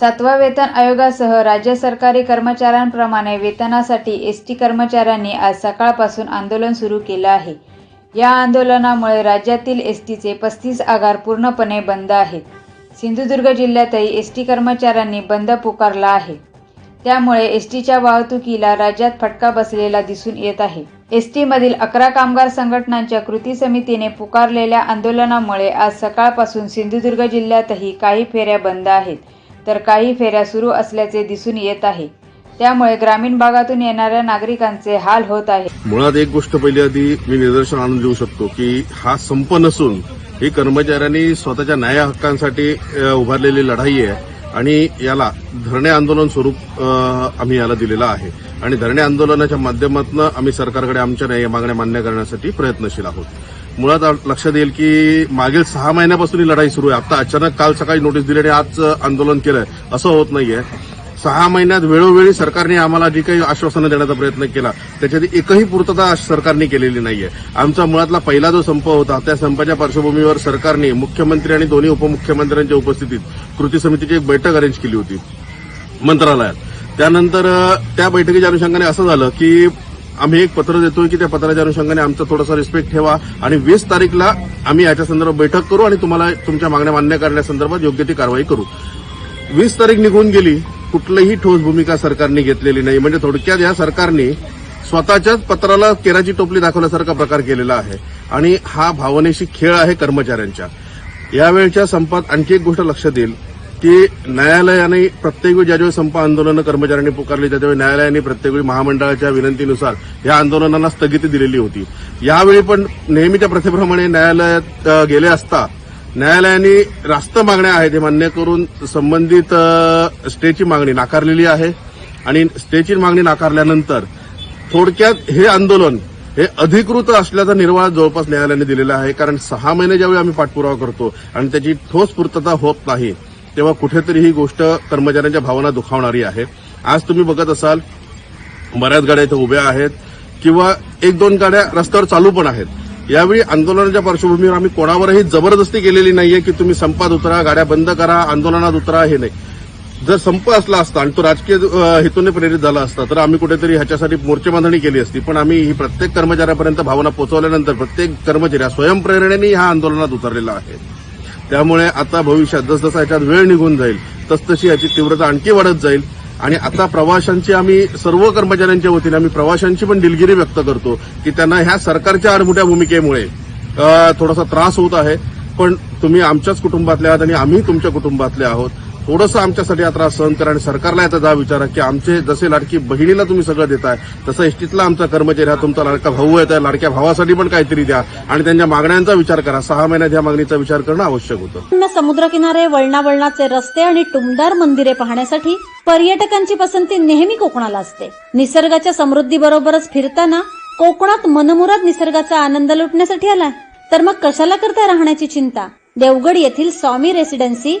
सातवा वेतन आयोगासह राज्य सरकारी कर्मचाऱ्यांप्रमाणे वेतनासाठी एस टी कर्मचाऱ्यांनी आज सकाळपासून आंदोलन सुरू केलं आहे. या आंदोलनामुळे राज्यातील एस टीचे पस्तीस आगार पूर्णपणे बंद आहेत. सिंधुदुर्ग जिल्ह्यातही एस टी कर्मचाऱ्यांनी बंद पुकारला आहे. त्यामुळे एस टीच्या वाहतुकीला राज्यात फटका बसलेला दिसून येत आहे. एस टीमधील अकरा कामगार संघटनांच्या कृती समितीने पुकारलेल्या आंदोलनामुळे आज सकाळपासून सिंधुदुर्ग जिल्ह्यातही काही फेऱ्या बंद आहेत. तर काही फेऱ्या सुरू असल्याचे दिसून येत आहे. त्यामुळे ग्रामीण भागातून येणाऱ्या नागरिकांचे हाल होत आहे. मुळात एक गोष्ट पहिली आधी मी निदर्शन आणून देऊ शकतो की हा संप नसून ही कर्मचाऱ्यांनी स्वतःच्या न्याय हक्कांसाठी उभारलेली लढाई आहे आणि याला धरणे आंदोलन स्वरूप आम्ही याला दिलेलं आहे. आणि धरणे आंदोलनाच्या माध्यमातून आम्ही सरकारकडे आमच्या न्याय मागण्या मान्य करण्यासाठी प्रयत्नशील आहोत. मुळात लक्षात येईल की मागील सहा महिन्यापासून ही लढाई सुरू आहे. आता अचानक काल सकाळी नोटीस दिली आणि आज आंदोलन केलंय. असं होत नाहीये. सहा महिन्यात वेळोवेळी सरकारने आम्हाला जी काही आश्वासनं देण्याचा प्रयत्न केला त्याच्यात एकही पूर्तता सरकारने केलेली नाहीये. आमचा मुळातला पहिला जो संप होता त्या संपाच्या पार्श्वभूमीवर सरकारने मुख्यमंत्री आणि दोन्ही उपमुख्यमंत्र्यांच्या उपस्थितीत कृती समितीची एक बैठक अरेंज केली होती मंत्रालयात. त्यानंतर त्या बैठकीच्या अनुषंगाने असं झालं की आम्ही एक पत्र देतोय की त्या पत्राच्या अनुषंगाने आमचा थोडासा रिस्पेक्ट ठेवा आणि वीस तारीखला आम्ही याच्या संदर्भात बैठक करू आणि तुम्हाला तुमच्या मागण्या मान्य करण्यासंदर्भात योग्य ती कारवाई करू. वीस तारीख निघून गेली कुठलीही ठोस भूमिका सरकारने घेतलेली नाही. म्हणजे थोडक्यात या सरकारने स्वतःच्याच पत्राला केराची टोपली दाखवल्यासारखा प्रकार केलेला आहे. आणि हा भावनेशी खेळ आहे कर्मचाऱ्यांच्या यावेळच्या संपात आणखी एक गोष्ट लक्षात येईल. की न्यायालयाने प्रत्येक वेळी ज्यावेळी संप आंदोलनं कर्मचाऱ्यांनी पुकारली त्याच्यावेळी न्यायालयाने प्रत्येक वेळी महामंडळाच्या विनंतीनुसार या आंदोलनांना स्थगिती दिलेली होती. यावेळी पण नेहमीच्या प्रथेप्रमाणे न्यायालयात गेले असता न्यायालयाने रास्त मागण्या आहेत हे मान्य करून संबंधित स्टेची मागणी नाकारलेली आहे. आणि स्टेची मागणी नाकारल्यानंतर थोडक्यात हे आंदोलन हे अधिकृत असल्याचा निर्वाळा जवळपास न्यायालयाने दिलेला आहे. कारण सहा महिने ज्यावेळी आम्ही पाठपुरावा करतो आणि त्याची ठोस पूर्तता होत नाही तेव्हा कुठेतरी ही गोष्ट कर्मचाऱ्यांच्या भावना दुखावणारी आहे. आज तुम्ही बघत असाल बऱ्याच गाड्या इथं उभ्या आहेत किंवा एक दोन गाड्या रस्त्यावर चालू पण आहेत. यावेळी आंदोलनाच्या पार्श्वभूमीवर आम्ही कोणावरही जबरदस्ती केलेली नाहीये की तुम्ही संपात उतरा गाड्या बंद करा आंदोलनात उतरा हे नाही. जर संप असला असता आणि तो राजकीय हेतूने प्रेरित झाला असता तर आम्ही कुठेतरी ह्याच्यासाठी मोर्चे बांधणी केली असती. पण आम्ही ही प्रत्येक कर्मचाऱ्यापर्यंत भावना पोहोचवल्यानंतर प्रत्येक कर्मचारी स्वयंप्रेरणेने ह्या आंदोलनात उतरलेला आहे. त्यामुळे आता भविष्यात जसजसा याच्यात वेळ निघून जाईल तसतशी याची तीव्रता आणखी वाढत जाईल. आणि आता प्रवाशांची आम्ही सर्व कर्मचाऱ्यांच्या वतीने आम्ही प्रवाशांची पण दिलगिरी व्यक्त करतो की त्यांना ह्या सरकारच्या आडमुठ्या भूमिकेमुळे थोडासा त्रास होत आहे. पण तुम्ही आमच्याच कुटुंबातले आहात आणि आम्ही तुमच्या कुटुंबातले आहोत. थोडंसं आमच्यासाठी हा त्रास सहन करा आणि सरकारला याचा जा विचारा की आमचे जसे लाडकी बहिणीला तुम्ही सगळं देताय तसं एसटीतला आमचा कर्मचारी हा तुमचा लाडका भाऊ आहे त्या लाडक्या भावासाठी पण काहीतरी द्या आणि त्यांच्या मागण्यांचा विचार करा. सहा महिन्यात या मागणीचा विचार करणं आवश्यक होतं. समुद्रकिनारे वळणावळणाचे रस्ते आणि टुमदार मंदिरे पाहण्यासाठी पर्यटकांची पसंती नेहमी कोकणाला असते. निसर्गाच्या समृद्धीबरोबरच फिरताना कोकणात मनमुराद निसर्गाचा आनंद लुटण्यासाठी आला तर मग कशाला करता राहण्याची चिंता? देवगड येथील Swami residency